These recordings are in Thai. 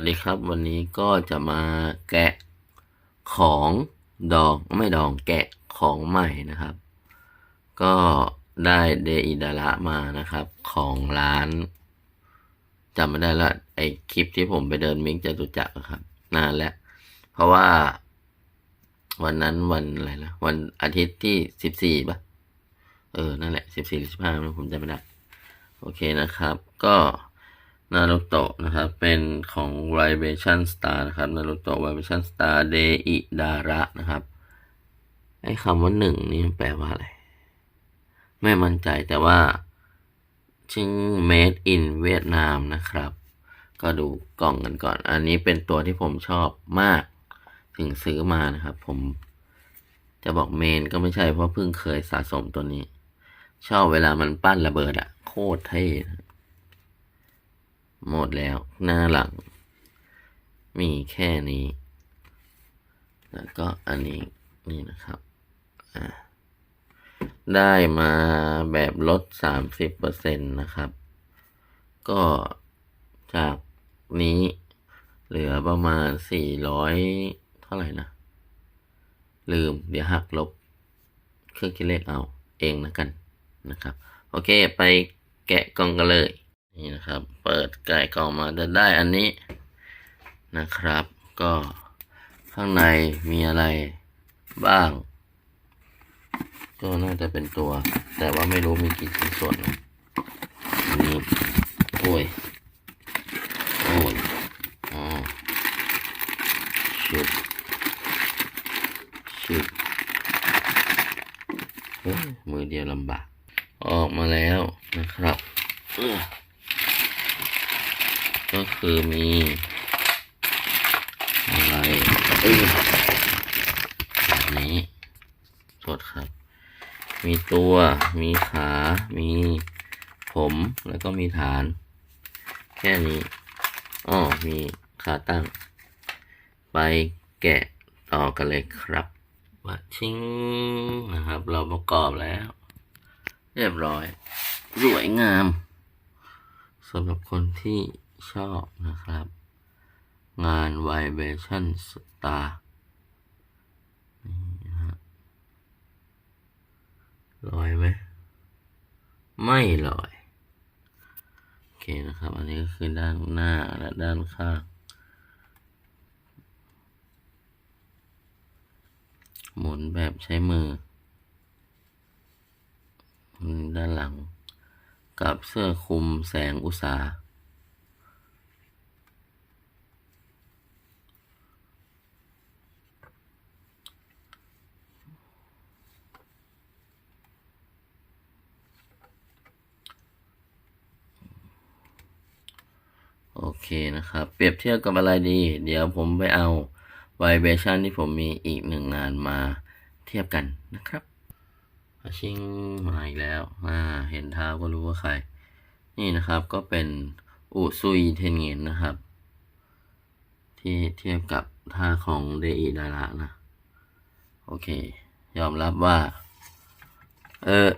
วัสดีครับวันนี้ก็จะมาแกะของดองไม่ดองแกะของใหม่นะครับ ก็ได้เดอิดาระมานะครับ ของร้านจำไม่ได้ละไอคลิปที่ผมไปเดินมิกจตุจักรครับนานแล้ว เพราะว่า วันนั้นวันอะไรนะวันอาทิตย์ที่สิบสี่ป่ะเออ นั่นแหละสิบสี่หรือสิบห้าผมจำไม่ได้ โอเคนะครับ ก็ นารูโตะนะครับ เป็นของ Vibration Star นะครับนารูโตะ Vibration Star เดอิดาระนะครับไอ้คำว่าหนึ่งนี่แปลว่าอะไร ไม่มั่นใจแต่ว่าชื่อ made in เวียดนามนะครับ ก็ดูกล่องกันก่อน อันนี้เป็นตัวที่ผมชอบมาก ถึงซื้อมานะครับ ผมจะบอกเมนก็ไม่ใช่เพราะเพิ่งเคยสะสมตัวนี้ ชอบเวลามันปั้นระเบิดอะโคตรเท่นะ หมดแล้วหน้าหลัง มีแค่นี้ แล้วก็อันนี้นี่นะครับอ่าได้มาแบบลดสามสิบเปอร์เซ็นต์นะครับ ก็จากนี้เหลือประมาณสี่ร้อยเท่าไหร่นะ ลืมเดี๋ยวหักลบ เครื่องคิดเลขเอาเองนะกันนะครับ โอเคไปแกะกล่องกันเลย นี่นะครับ เปิดแกะกล่องมาจะได้อันนี้นะครับ ก็ข้างในมีอะไรบ้าง ก็น่าจะเป็นตัว แต่ว่าไม่รู้มีกี่ชิ้นส่วนนะอันนี้โอ้ยโอ้ยอ๋อชุดชุดมือเดียวลำบาก ออกมาแล้วนะครับเออ คือมีอะไรอ้ยแบบนี้โทษครับ มีตัว มีขา มีผม แล้วก็มีฐาน แค่นี้อ้อมีขาตั้ง ไปแกะต่อกันเลยครับวัชิงนะครับ เราประกอบแล้ว เรียบร้อย สวยงามสำหรับคนที่ ชอบนะครับ งาน Vibration Star นี่ฮะลอยไหม ไม่ลอย โอเคนะครับ อันนี้ก็คือด้านหน้าและด้านข้าง หมุนแบบใช้มือ ด้านหลัง กับเสื้อคลุมแสงอุตสาห เคนะครับ เปรียบเทียบกับอะไรดี เดี๋ยวผมไปเอา Vibration ที่ผมมีอีกหนึ่งงานมาเทียบกันนะครับชิงมาอีกแล้วอ่าเห็นเท้าก็รู้ว่าใคร นี่นะครับก็เป็นอุซุยเทนเงินนะครับ ที่เทียบกับท่าของเดอิดาระนะ โอเค ยอมรับว่า เออ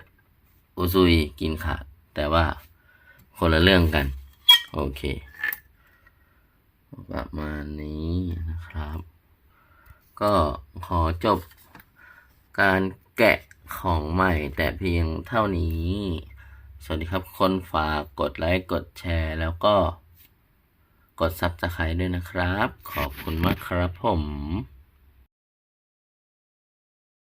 อุซุยกินขาด แต่ว่าคนละเรื่องกัน โอเค ประมาณนี้นะครับ ก็ขอจบการแกะของใหม่แต่เพียงเท่านี้ สวัสดีครับ คนฝากกดไลค์ กดแชร์ แล้วก็กดซับสไครต์ด้วยนะครับ ขอบคุณมากครับผม